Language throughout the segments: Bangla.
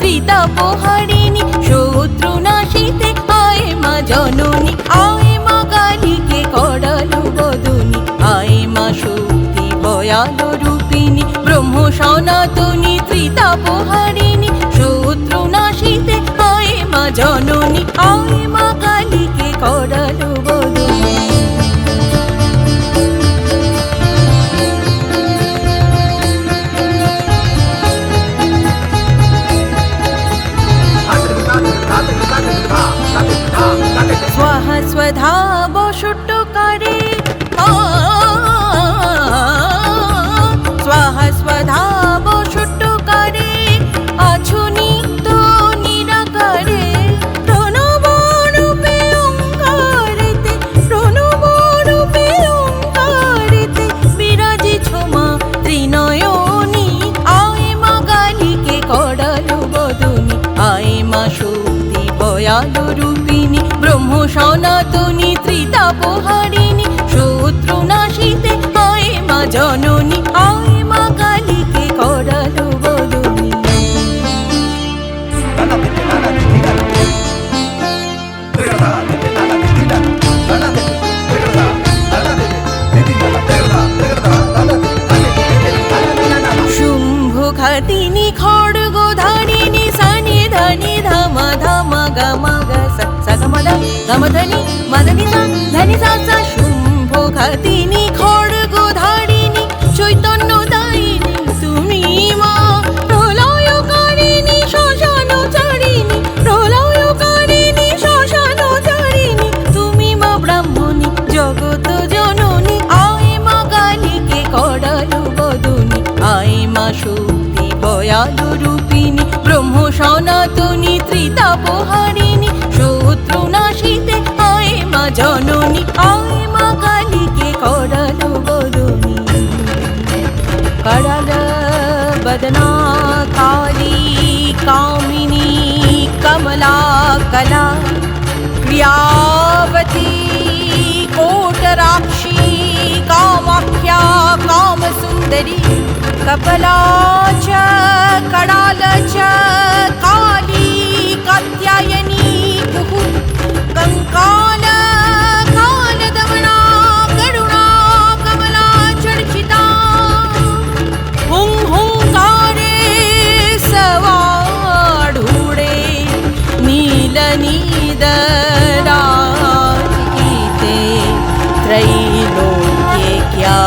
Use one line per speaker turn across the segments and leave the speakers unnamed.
ত্রিতাপহারিণী শত্রু নাশিতে আয় মা জননী, আয় মা কালীকে করালো বদনী, আয় মা শক্তি ভয়ালো রূপিণী ব্রহ্ম সনাতনী ত্রিতাপহারিণী শত্রু নাশিতে আয় মা জননী, আয় স্বাহা স্বধা বসুট্টকারে স্বাহা স্বধা বসুট্টকারে আছো নিত্য রূপে ওঙ্কারেতে প্রণব রূপে ওঙ্কারেতে বিরাজিছ মা ত্রিনয়নী। আয় মা কালীকে করালো বদনী আয় মা শক্তি সনাতনী ত্রিতাপহারিণী শত্রু নাশিতে আয় মা জননী আয় মা কালীকে করালো বদনী শুম্ভ খাতিনি খড়গ ধারিণী, সানি ধনি ধাম ধাম গম গ ধনি সা সা শুম্ভ খাতিনি খড়গ ধারিণী চৈতন্য দায়িনী তুমি মা প্রলয়কারিণী শ্মশান প্রলয়কারিণী শ্মশান তুমি মা ব্রাহ্মণী জগত জননী আয় মা কালীকে করালো বদনী আয় মা শক্তি ভয়ালু রূপিণী ব্রহ্ম সনাতনী ত্রিতাপহারিণী जनुगले कोडलि বদনা बदनाकारी কামিনী কমলা कला वि्याती कोट राक्षी कामाख्या कामसुन्दरी कपला नीलनीदराते त्रैलोक्ये क्या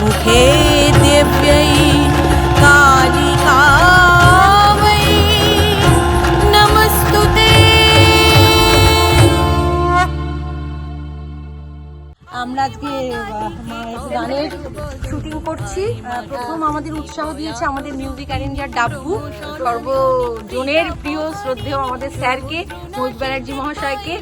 मुखे दिव्यै
আমরা আজকে গানের শুটিং করছি। প্রথম আমাদের উৎসাহ দিয়েছে আমাদের মিউজিক অ্যারেঞ্জার ডাব্বু সর্বজনের প্রিয় শ্রদ্ধেয় আমাদের স্যারকে মহিত ব্যানার্জি মহাশয়কে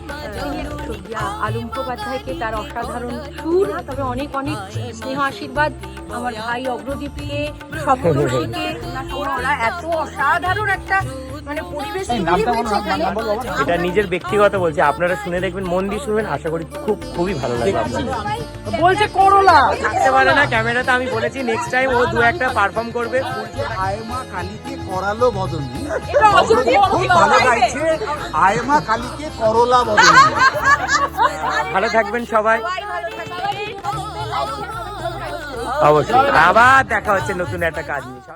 আলু মুখোপাধ্যায়কে তার অসাধারণ সুর তবে অনেক অনেক স্নেহ আশীর্বাদ আমার ভাই অগ্রদীপকে সপ্তর্ষিকে ওরা এত অসাধারণ একটা মানে পরিবেশ
এটা নিজের ব্যক্তিগত বলছে আপনারা শুনে দেখবেন মন দিয়ে শুনবেন আশা করি খুব খুবই ভালো লাগবে
বলছে করোলা।
থাকতে পারে না ক্যামেরাতে আমি বলেছি নেক্সট টাইম ও দু একটা পারফর্ম করবে।
আয়মা কালীকে করালো খুব ভালো গাইছে। আয়মা কালীকে করলা বদনী
ভালো থাকবেন সবাই। অবশ্যই। আবার দেখা হচ্ছে নতুন একটা কাজ নিয়ে।